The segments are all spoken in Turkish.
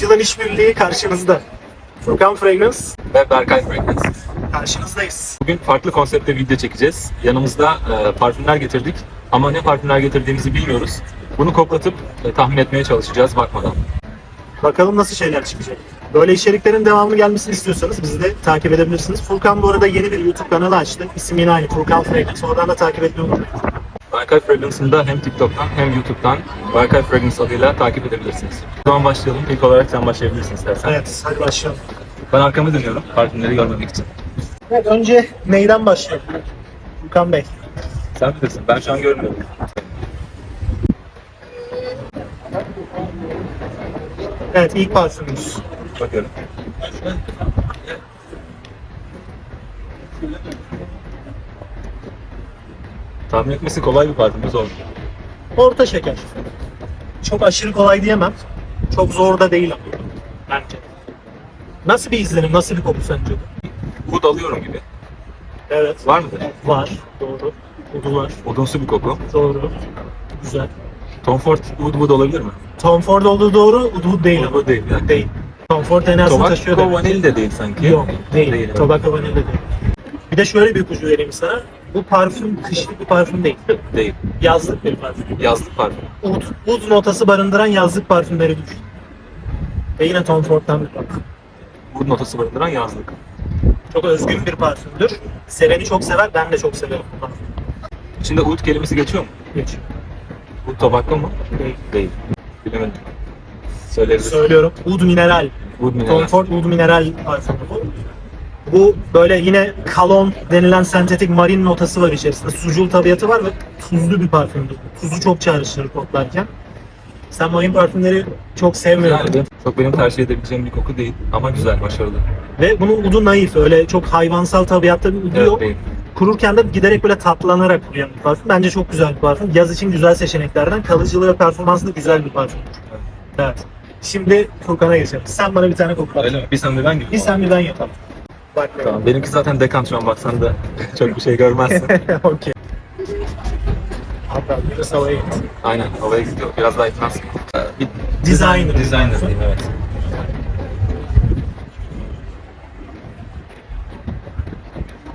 3 yılın işbirliği karşınızda. Furkan Fragrance ve Berkay Fragrance. karşınızdayız. Bugün farklı konseptte video çekeceğiz. Yanımızda e, parfümler getirdik ama ne parfümler getirdiğimizi bilmiyoruz. Bunu koklatıp e, tahmin etmeye çalışacağız bakmadan. Bakalım nasıl şeyler çıkacak. Böyle içeriklerin devamlı gelmesini istiyorsanız bizi de takip edebilirsiniz. Furkan bu arada yeni bir YouTube kanalı açtı. İsim yine aynı Furkan Fragrance. Oradan da takip etmeyi unutmayın. Berkay Fragrance'ını da hem TikTok'tan hem YouTube'dan Berkay Fragrance adıyla takip edebilirsiniz. O zaman başlayalım. İlk olarak sen başlayabilirsin istersen. Evet, hadi başlayalım. Ben arkamı dönüyorum parfümleri görmemek için. Evet, önce neyden başlayalım? Furkan Bey. Sen bilirsin. Ben şu an görmüyorum. Evet, ilk parfümümüz. Bakıyorum. Tahmin etmesi kolay bir parfüm, zor. Orta şeker. Çok aşırı kolay diyemem. Çok zor da değil ama. Bence. Nasıl bir izlenim, nasıl bir koku sence? Wood alıyorum gibi. Evet. Var mıdır? Var. Doğru. Udu var. Odunsu bir koku. Doğru. Güzel. Tom Ford Wood Wood olabilir mi? Tom Ford olduğu doğru, Udu değil ama. Değil. Yani. Değil. Tom Ford enerjisini taşıyor Tobacco demek. vanil de değil sanki. Yok, değil. Değil. Tobacco vanilya değil. Bir de şöyle bir ipucu vereyim sana. Bu parfüm kışlık bir parfüm değil. Değil. Yazlık bir parfüm. Yazlık parfüm. Ud, ud notası barındıran yazlık parfümleri düşün. Ve yine Tom Ford'dan bir parfüm. Wood notası barındıran yazlık. Çok özgün bir parfümdür. Seveni çok sever, ben de çok severim bu parfümü. İçinde oud kelimesi geçiyor mu? Geç. Oud tobacco mu? Değil. Değil. Bilemedim. Söyleriz. Söylüyorum. Ud mineral. Tom mineral. Ford Ud mineral parfümü bu. Bu böyle yine kalon denilen sentetik marin notası var içerisinde. Sucul tabiatı var ve tuzlu bir parfümdür. Tuzu çok çağrıştırır koklarken. Sen marin parfümleri çok sevmiyorsun. Yani çok benim tercih edebileceğim bir koku değil ama güzel, başarılı. Ve bunun udu naif. Öyle çok hayvansal tabiatta bir udu Evet, yok. değil. Kururken de giderek böyle tatlanarak kuruyan bir parfüm. Bence çok güzel bir parfüm. Yaz için güzel seçeneklerden. Kalıcılığı ve performansı da güzel bir parfüm. Evet. Şimdi Furkan'a geçelim. Sen bana bir tane koku ver. Öyle mi? Bir sen bir ben gibi. Bir sen bir ben yapalım. Tamam. Benimki zaten dekant şu an baksan da çok bir şey görmezsin. Okey. Hatta biraz havaya git. Aynen havaya gidiyor. Biraz daha itmez. Bir Designer. Designer diyeyim evet.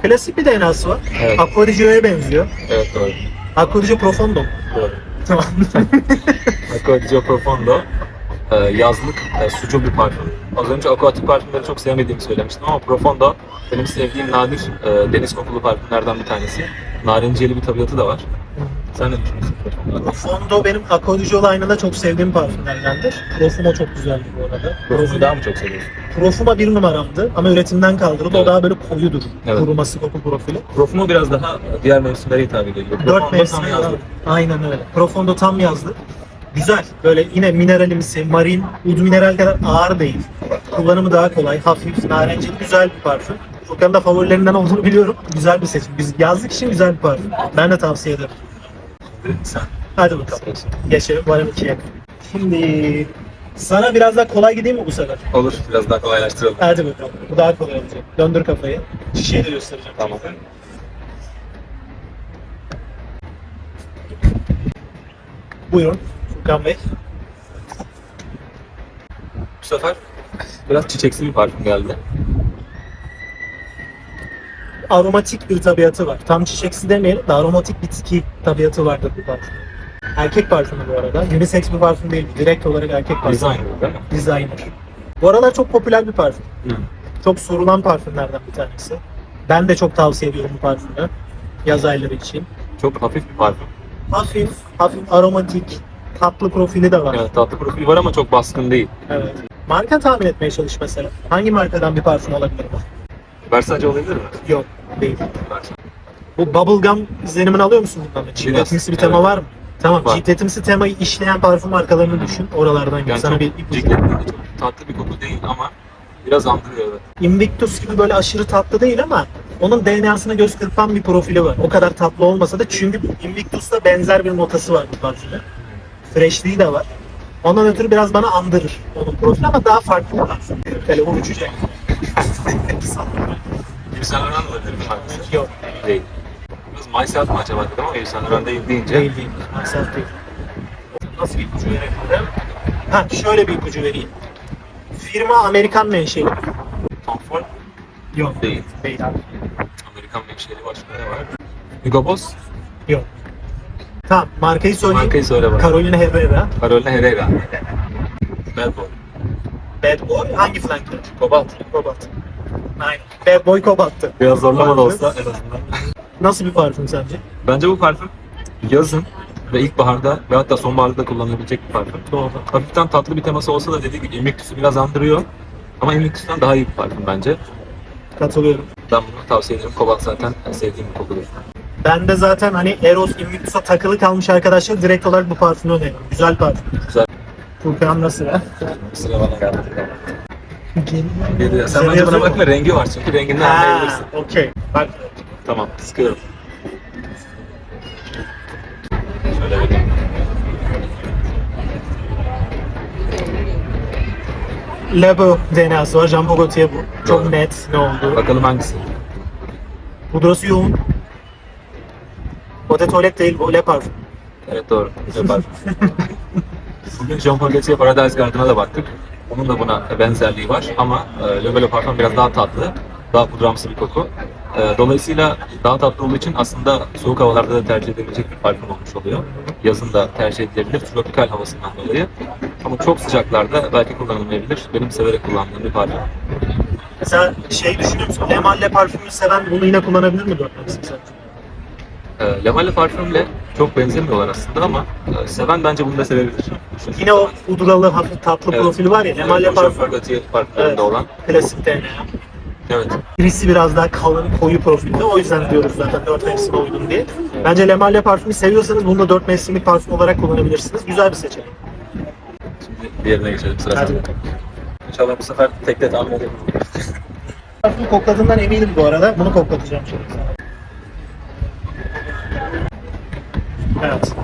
Klasik bir DNA'sı var. Evet. Aqua di Gio'ya benziyor. Evet doğru. Aqua di Gio Profondo. Doğru. Tamam. Gio Profondo e, yazlık e, sucul bir parfüm. Az önce aquatik parfümleri çok sevmediğimi söylemiştim ama Profondo benim sevdiğim nadir e, deniz kokulu parfümlerden bir tanesi. Narinceli bir tabiatı da var. Sen ne düşünüyorsun? Profondo benim Gio line'ında çok sevdiğim parfümlerdendir. Profumo çok güzeldi bu arada. Profumu daha mı çok seviyorsun? Profuma bir numaramdı ama üretimden kaldırıldı. O Evet. daha böyle koyudur. Evet. Kuruması koku profili. Profumo biraz daha diğer mevsimlere hitap ediyor. Dört Profondo yazlık. Aynen öyle. Profondo tam yazdı. Güzel. Böyle yine mineralimsi, marin, ud mineral kadar ağır değil. Kullanımı daha kolay, hafif, narencili, güzel bir parfüm. Furkan'ın da favorilerinden olduğunu biliyorum. Güzel bir seçim. Biz yazlık için güzel bir parfüm. Ben de tavsiye ederim. Sen. Hadi bakalım. Geçelim varım ikiye. Şimdi sana biraz daha kolay gideyim mi bu sefer? Olur. Biraz daha kolaylaştıralım. Hadi bakalım. Bu daha kolay olacak. Döndür kafayı. Şişeyi de göstereceğim. Tamam. Buyurun. Furkan Bey. Bu sefer biraz çiçeksi bir parfüm geldi. aromatik bir tabiatı var. Tam çiçeksi demeyelim de aromatik bitki tabiatı vardır bu parfüm. Erkek parfümü bu arada. Unisex bir parfüm değil. Direkt olarak erkek parfümü. Designer değil mi? Designer. Bu aralar çok popüler bir parfüm. Hı. Çok sorulan parfümlerden bir tanesi. Ben de çok tavsiye ediyorum bu parfümü. Yaz ayları için. Çok hafif bir parfüm. Hafif, hafif aromatik, tatlı profili de var. Evet, tatlı profili var ama çok baskın değil. Evet. Marka tahmin etmeye çalış mesela. Hangi markadan bir parfüm olabilir bu? Versace olabilir mi? Yok, değil. Versace. Bu bubblegum izlenimini alıyor musun bundan? Cikletimsi bir tema evet. var mı? Tamam, Var. cikletimsi temayı işleyen parfüm markalarını düşün. Oralardan. Yani Sana bir ipucu. çok tatlı bir koku değil ama biraz andırıyor evet. Invictus gibi böyle aşırı tatlı değil ama onun DNA'sına göz kırpan bir profili var. O kadar tatlı olmasa da çünkü Invictus'ta benzer bir notası var bu parfümün. Freshliği de var. Ondan ötürü biraz bana andırır onun profili ama daha farklı parfüm. Telefon uçacak. Yves Saint Laurent olabilir mi hangisi? Yok, Değil. Biraz Myself mı acaba dedim ama Yves Saint Laurent değil deyince. değil değil. Maalesef değil. Nasıl bir ipucu verebilirim? Ha, şöyle bir ipucu vereyim. Firma Amerikan menşeli. Tom Ford Yok. değil. Değil abi. Amerikan menşeli başka ne var? Hugo Boss. Yok. Tamam markayı söyleyeyim. Markayı söyle bana. Carolina Herrera. Carolina Herrera. Bad Boy. Bad Boy hangi flankta? Cobalt. Cobalt. Aynen. Bad Boy Cobalt'tı. Biraz zorlama da olsa en azından. Nasıl bir parfüm sence? Bence bu parfüm yazın ve ilkbaharda ve hatta sonbaharda da kullanılabilecek bir parfüm. Doğru. Hafiften tatlı bir teması olsa da dediği gibi Invictus'u biraz andırıyor. Ama Invictus'tan daha iyi bir parfüm bence. Katılıyorum. Ben bunu tavsiye ederim. Cobalt zaten en sevdiğim bir kokudur. Ben de zaten hani Eros Invictus'a takılı kalmış arkadaşlar direkt olarak bu parfümü öneriyorum. Güzel parfüm. Güzel. Furkan nasıl ya? Sıra bana geldi. Geliyor. Sen bence buna bakma rengi var çünkü renginden anlayabilirsin. okey. Bak Tamam, sıkıyorum. Şöyle vereyim. Labo DNA'sı var. Jean Gaultier bu. Çok Doğru. net ne oldu. Bakalım hangisi? Pudrası yoğun. Da tuvalet değil, bu le parfüm. Evet doğru. Yapar. Bugün Jean Paul Gaultier Paradise Garden'a da baktık. Onun da buna benzerliği var ama e, Le Parfum biraz daha tatlı, daha pudramsı bir koku. E, dolayısıyla daha tatlı olduğu için aslında soğuk havalarda da tercih edilebilecek bir parfüm olmuş oluyor. Yazın da tercih edilebilir, tropikal havasından dolayı. Ama çok sıcaklarda belki kullanılmayabilir. Benim severek kullandığım bir parfüm. Mesela şey düşünüyor musun? Le Male parfümü seven bunu yine kullanabilir mi dört mevsim sence? E, Le Male parfümle çok benzemiyorlar aslında ama e, seven bence bunu da sevebilir. Yine o pudralı, hafif tatlı Evet. profili var ya. Le Male Evet, Jean Paul parfüm. Gaultier parfümlerinde Evet. olan. Klasik DNA. Evet. Birisi biraz daha kalın, koyu profilde. O yüzden diyoruz zaten dört mevsime uygun diye. Bence Le Male parfümü seviyorsanız bunu da dört mevsimlik parfüm olarak kullanabilirsiniz. Güzel bir seçenek. Şimdi diğerine geçelim sıra Hadi. sende. İnşallah bu sefer tek de tahmin edebilirim. Parfümü kokladığından eminim bu arada. Bunu koklatacağım şimdi sana. Evet.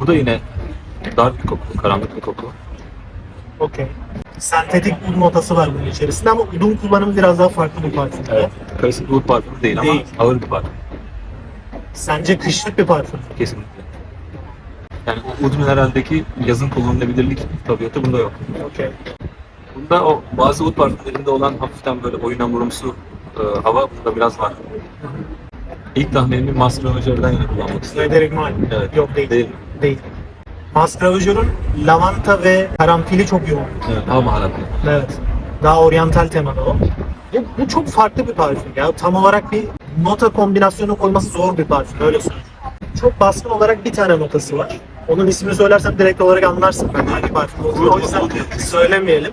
Bu da yine dar bir koku, karanlık bir koku. Okey. Sentetik ud notası var bunun içerisinde ama udun kullanımı biraz daha farklı bir parfüm. Karışık bir wood parfümü değil, Değil. ama ağır bir parfüm. Sence kışlık bir parfüm. Kesinlikle. Yani o mineraldeki yazın kullanılabilirlik tabiatı bunda yok. Okey. Bunda o bazı wood parfümlerinde olan hafiften böyle oyun hamurumsu e, hava bunda biraz var. İlk tahminimi Master Ravageur'dan yine kullanmak istedim. Frederic Malle. Evet. Yok değil. Değil Değil. mi? Mascaravajur'un lavanta ve karanfili çok yoğun. Evet, daha baharatlı. Evet. Daha oryantal temalı o. Bu, bu çok farklı bir parfüm ya. Tam olarak bir nota kombinasyonu koyması zor bir parfüm öyle söyleyeyim. Çok baskın olarak bir tane notası var. Onun ismini söylersem direkt olarak anlarsın ben hangi parfüm olduğunu. O yüzden söylemeyelim.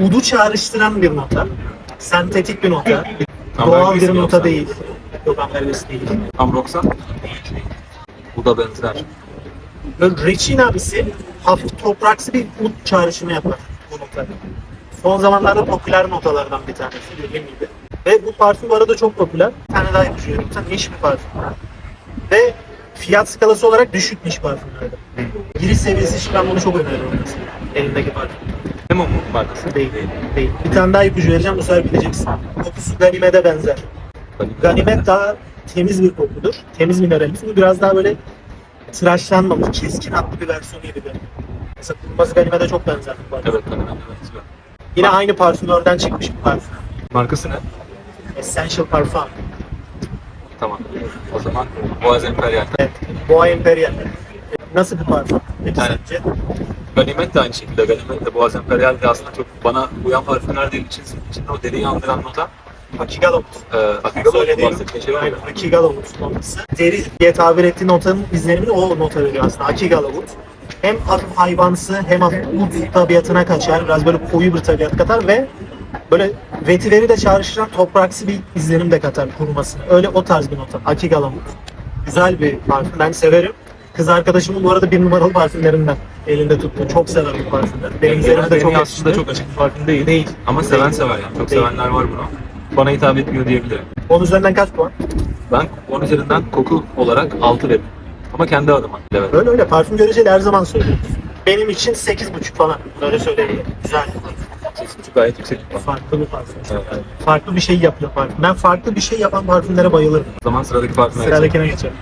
Udu çağrıştıran bir nota. Sentetik bir nota. Doğal Ambergris bir nota yoksa? değil. Yok Ambergris değil. Amroxan? Bu da benzer. Böyle reçin abisi hafif topraksı bir ud çağrışımı yapar bu nota. Son zamanlarda popüler notalardan bir tanesi dediğim gibi. Ve bu parfüm bu arada çok popüler. Bir tane daha yapıyorum. Sen niş bir parfüm. Ve fiyat skalası olarak düşük niş parfümlerden. Giriş seviyesi için ben bunu çok öneriyorum. Elimdeki parfüm. Lemon mu markası? Değil, değil. Bir tane daha ipucu vereceğim bu sefer bileceksin. Kokusu Ganimet'e benzer. Ganimet daha temiz bir kokudur. Temiz mineralimiz. Bu biraz daha böyle tıraşlanmamış, keskin hatlı bir versiyonu gibi. Mesela Kurmaz Ganimet'e çok benzer bir parfüm. Evet, Ganimet evet. güzel. Yine aynı parfümörden çıkmış bir parfüm. Markası ne? Essential Parfum. Tamam. O zaman Boğaz Imperial. Evet. Boğa Imperial. Nasıl bir parfüm? Peki Yani- sence? Ganimet de aynı şekilde. Ganimet de Boğaz Imperial de aslında çok bana uyan parfümler değil. için içinde o deriyi andıran nota. Akigalamut. E, Akigalo Söylediğim bahsettiğin şey var aynen, mı? Akigalamut notası. Deri diye tabir ettiği notanın izlenimini o nota veriyor aslında. Akigalamut. Hem hafif hayvansı hem hafif ut tabiatına kaçar. Biraz böyle koyu bir tabiat katar ve böyle vetileri de çağrıştıran topraksı bir izlenim de katar kurumasını. Öyle o tarz bir nota. Akigalamut. Güzel bir parfüm. Ben severim. Kız arkadaşımın bu arada bir numaralı parfümlerinden elinde tuttu. Çok sever bu parfümleri. Benim üzerime de çok yakıştı. aslında çok açık bir parfüm değil. Değil. Ama seven sever yani. Çok Değil. sevenler var bunu. Bana hitap etmiyor diyebilirim. Onun üzerinden kaç puan? Ben 10 üzerinden koku olarak 6 veririm. Ama kendi adıma. Evet. Öyle öyle parfüm göreceli her zaman söylüyoruz. Benim için 8,5 falan. Öyle söyleyebilirim. Güzel bir parfüm. Gayet yüksek bir. Farklı bir parfüm. Evet. Farklı bir şey yapıyor parfüm. Ben farklı bir şey yapan parfümlere bayılırım. O zaman sıradaki parfüme geçelim. Sıradakine geçelim.